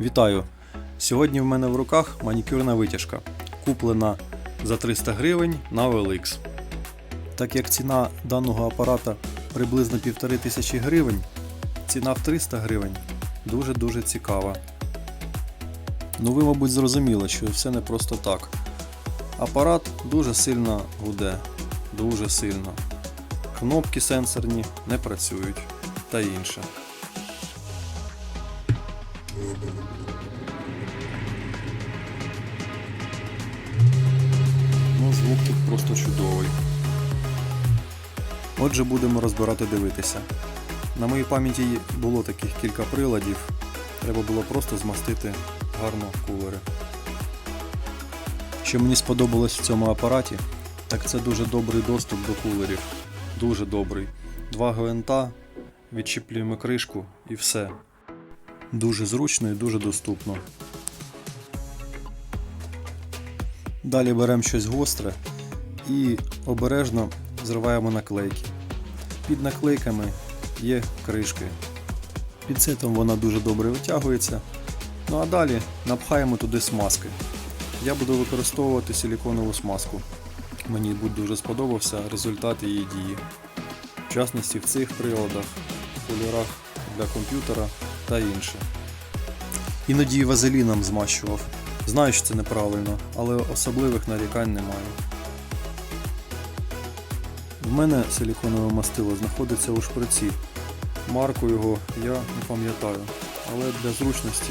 Вітаю! Сьогодні в мене в руках манікюрна витяжка, куплена за 300 гривень на OLX. Так як ціна даного апарата приблизно 1500 гривень, ціна в 300 гривень дуже-дуже цікава. Ну ви, мабуть, зрозуміли, що все не просто так. Апарат дуже сильно гуде, дуже сильно. Кнопки сенсорні не працюють та інше. Ну, звук тут просто чудовий. Отже, будемо розбирати дивитися. На моїй пам'яті було таких кілька приладів. Треба було просто змастити гарно кулери. Що мені сподобалось в цьому апараті, так це дуже добрий доступ до кулерів. Дуже добрий. Два гвинта, відчіплюємо кришку і все. Дуже зручно і дуже доступно. Далі беремо щось гостре і обережно зриваємо наклейки. Під наклейками є кришки. Пінцетом вона дуже добре витягується. Ну а далі напхаємо туди смазки. Я буду використовувати силіконову смазку. Мені дуже сподобався результат її дії. В частності в цих приладах, кольорах для комп'ютера та інше. Іноді вазеліном змащував. Знаю, що це неправильно, але особливих нарікань немає. В мене силіконове мастило знаходиться у шприці. Марку його я не пам'ятаю, але для зручності,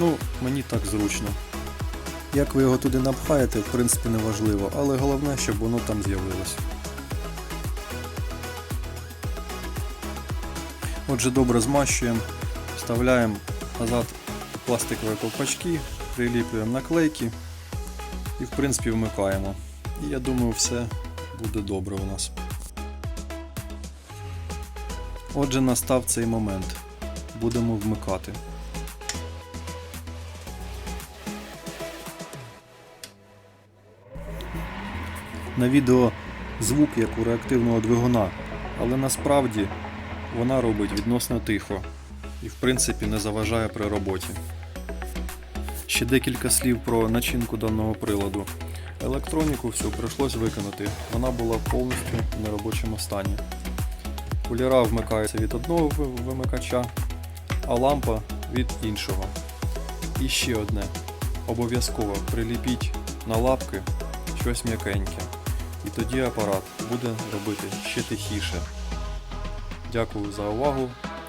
ну, мені так зручно. Як ви його туди напхаєте, в принципі, не важливо, але головне, щоб воно там з'явилось. Отже, добре змащуємо, вставляємо назад пластикові ковпачки, приліплюємо наклейки і в принципі вмикаємо. І я думаю, все буде добре у нас. Отже, настав цей момент. Будемо вмикати. На відео звук як у реактивного двигуна, але насправді вона робить відносно тихо і в принципі не заважає при роботі. Ще декілька слів про начинку даного приладу. Електроніку всю прийшлось виконати, вона була повністю в неробочому стані. Кулера вмикається від одного вимикача, а лампа від іншого. І ще одне. Обов'язково приліпіть на лапки щось м'якеньке. І тоді апарат буде робити ще тихіше. Дякую за увагу,